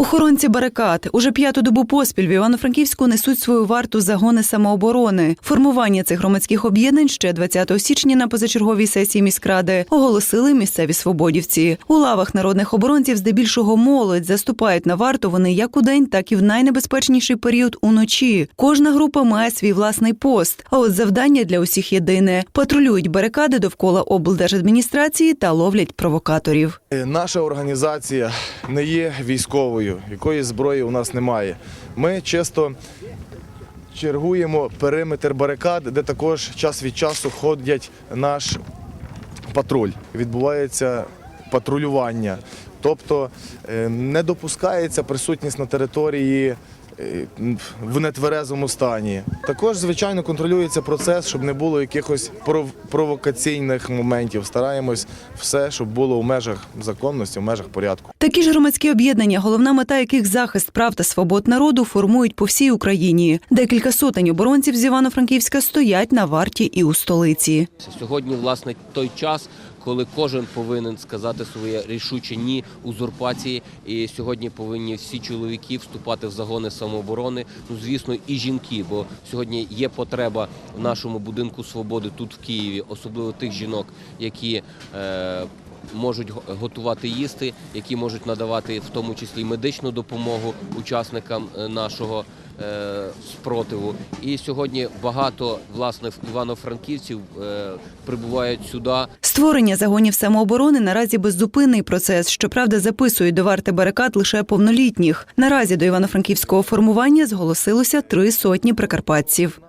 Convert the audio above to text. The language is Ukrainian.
Охоронці барикад уже п'яту добу поспіль в Івано-Франківську несуть свою варту загони самооборони. Формування цих громадських об'єднань ще 20 січня на позачерговій сесії міськради оголосили місцеві свободівці. У лавах народних оборонців здебільшого молодь заступають на варту вони як у день, так і в найнебезпечніший період уночі. Кожна група має свій власний пост. А от завдання для усіх єдине патрулюють барикади довкола облдержадміністрації та ловлять провокаторів. Е, Наша організація не є військовою, якої зброї у нас немає. Ми чисто чергуємо периметр барикад, де також час від часу ходять наш патруль. Відбувається патрулювання. Тобто е, не допускається присутність на території е, в нетверезому стані. Також, звичайно, контролюється процес, щоб не було якихось пров- провокаційних моментів. Стараємось все, щоб було у межах законності, в межах порядку. Такі ж громадські об'єднання, головна мета яких захист прав та свобод народу формують по всій Україні. Декілька сотень оборонців з Івано-Франківська стоять на варті і у столиці. Сьогодні, власне, той час, коли кожен повинен сказати своє рішуче ні узурпації. І сьогодні повинні всі чоловіки вступати в загони самооборони. Ну, звісно, і жінки, бо сьогодні є потреба в нашому будинку свободи тут в Києві, особливо тих жінок, які. Е, Можуть готувати їсти, які можуть надавати в тому числі медичну допомогу учасникам е, нашого е, спротиву. І сьогодні багато власне івано-франківців е, прибувають сюди. Створення загонів самооборони наразі беззупинний процес. Щоправда, записують до варти барикад лише повнолітніх. Наразі до івано-франківського формування зголосилося три сотні прикарпатців.